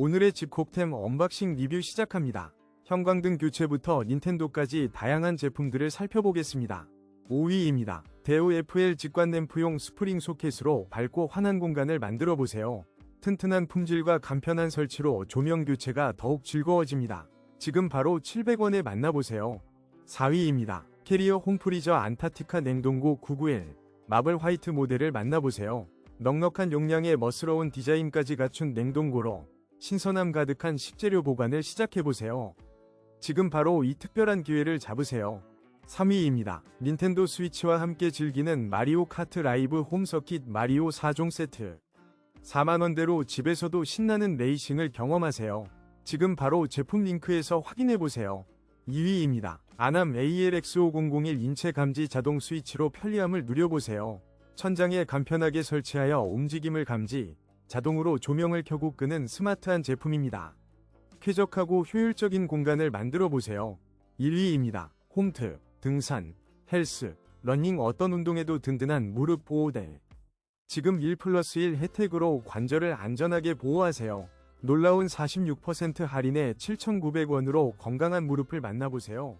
오늘의 집콕템 언박싱 리뷰 시작합니다. 형광등 교체부터 닌텐도까지 다양한 제품들을 살펴보겠습니다. 5위입니다. 대우 FL 직관 램프용 스프링 소켓으로 밝고 환한 공간을 만들어 보세요. 튼튼한 품질과 간편한 설치로 조명 교체가 더욱 즐거워집니다. 지금 바로 700원에 만나보세요. 4위입니다. 캐리어 홈프리저 안타티카 냉동고 991 마블 화이트 모델을 만나보세요. 넉넉한 용량의 멋스러운 디자인까지 갖춘 냉동고로 신선함 가득한 식재료 보관을 시작해보세요. 지금 바로 이 특별한 기회를 잡으세요. 3위입니다. 닌텐도 스위치와 함께 즐기는 마리오 카트 라이브 홈 서킷 마리오 4종 세트. 4만원대로 집에서도 신나는 레이싱을 경험하세요. 지금 바로 제품 링크에서 확인해보세요. 2위입니다. 아남 ALX5001 인체 감지 자동 스위치로 편리함을 누려보세요. 천장에 간편하게 설치하여 움직임을 감지, 자동으로 조명을 켜고 끄는 스마트한 제품입니다. 쾌적하고 효율적인 공간을 만들어 보세요. 1위입니다. 홈트, 등산, 헬스, 러닝 어떤 운동에도 든든한 무릎 보호대. 지금 1 플러스 1 혜택으로 관절을 안전하게 보호하세요. 놀라운 46% 할인에 7,900원으로 건강한 무릎을 만나보세요.